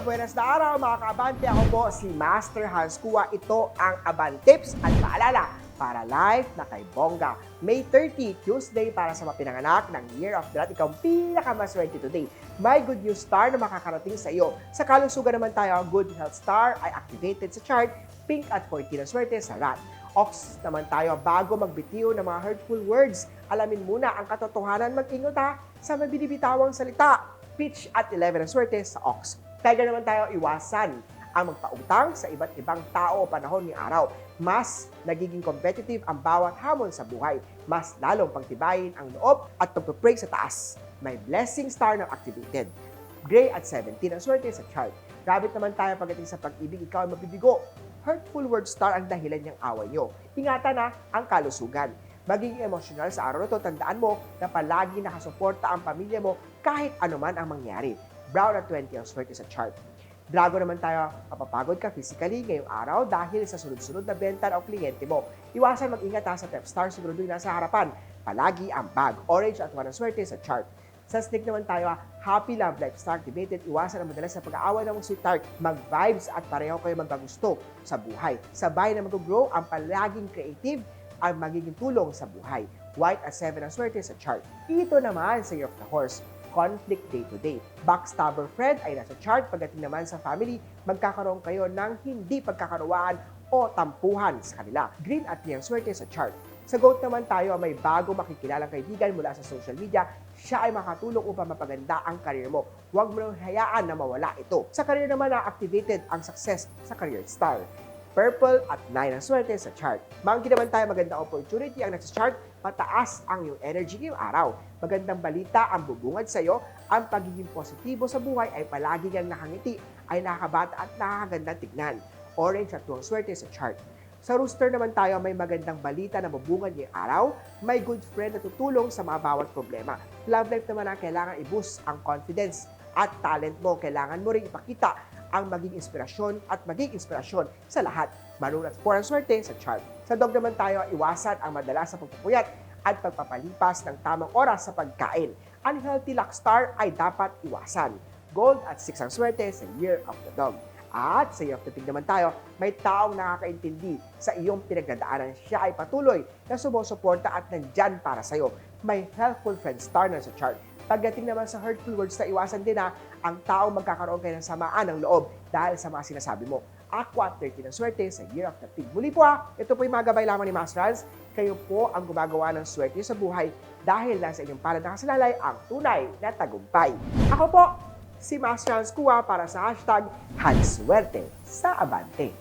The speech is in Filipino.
Mabuenas na araw mga kaabante. Ako po si Master Hans Kua. Ito ang Aban Tips at paalala para life na kay Bongga. May 30, Tuesday para sa mga pinanganak ng Year of the Rat. Ikaw pinakamaswerte today. May good news star na makakarating sa iyo. Sa kalusugan naman tayo, good health star ay activated sa chart, pink at 14 ang swerte sa rat. Ox naman tayo, bago magbitiw ng mga hurtful words, alamin muna ang katotohanan mag-ingot ha sa mabinibitawang salita. Pitch at 11 ang swerte sa Ox. Tiger naman tayo, iwasan ang magpautang sa iba't ibang tao panahon ng araw. Mas nagiging competitive ang bawat hamon sa buhay. Mas lalong pagtibayin ang loob at pagpapray sa taas. May blessing star na activated. Gray at 17 ang swerte sa chart. Rabbit naman tayo pagdating sa pag-ibig, ikaw ay mabibigo. Hurtful word star ang dahilan niyang away niyo. Ingatan na ang kalusugan. Magiging emosyonal sa araw na to, tandaan mo na palagi nakasuporta ang pamilya mo kahit anuman ang mangyari. Brown at 20 ang swerte sa chart. Drago naman tayo, mapapagod ka physically ngayong araw dahil sa sunod-sunod na benta o kliyente mo. Iwasan mag-ingat ha sa Pep Star, siguro yung nasa harapan. Palagi ang bag, orange at 1 ang swerte sa chart. Sa snake naman tayo, happy love life star activated. Iwasan ang madalas sa pag-aawa ng sweetheart. Mag-vibes at pareho kayo magkagusto sa buhay. Sabay na mag-grow ang palaging creative ang magiging tulong sa buhay. White at 7 ang swerte sa chart. Ito naman sa Year of the Horse conflict day to day. Backstabber friend ay nasa chart pagdating naman sa family, magkakaroon kayo ng hindi pagkakaruan o tampuhan sa kanila. Green at niyang swerte sa chart. Sa GOAT naman tayo, may bago makikilalang kaibigan mula sa social media. Siya ay makatulong upang mapaganda ang career mo. Huwag mo hayaan na mawala ito. Sa career naman na activated ang success sa career star. Purple at 9 ang swerte sa chart. Monkey naman tayo, magandang opportunity ang nasa chart, mataas ang iyong energy ngayong araw. Magandang balita ang bubungad sa iyo, ang pagiging positibo sa buhay ay palagi kang nakangiti, ay nakakabata at nakakaganda tignan. Orange at tuwang swerte sa chart. Sa rooster naman tayo, may magandang balita na bubungad ngayong araw, may good friend na tutulong sa mga bawat problema. Love life naman ang kailangan i-boost ang confidence at talent mo. Kailangan mo rin ipakita ang maging inspirasyon at maging inspirasyon sa lahat. Maroon at four ang swerte sa chart. Sa dog naman tayo, iwasan ang madalas sa pagpupuyat at pagpapalipas ng tamang oras sa pagkain. Unhealthy luck star ay dapat iwasan. Gold at 6 ang swerte sa Year of the Dog. At sa the Pig naman tayo, may taong nakakaintindi sa iyong pinagdadaanan. Siya ay patuloy na sumusuporta at nandyan para sa'yo. May helpful friend star na sa chart. Pagdating naman sa hurtful words na iwasan din na ang tao magkakaroon kayo ng samaan ng loob dahil sa mga sinasabi mo. Aqua 13 ang swerte sa Year of the Pig. Muli po ha, ito po yung mga gabay lamang ni Master Franz. Kayo po ang gumagawa ng swerte sa buhay dahil nasa inyong palad nakasalalay ang tunay na tagumpay. Ako po, si Master Franz Kua para sa hashtag Hanswerte sa Abante.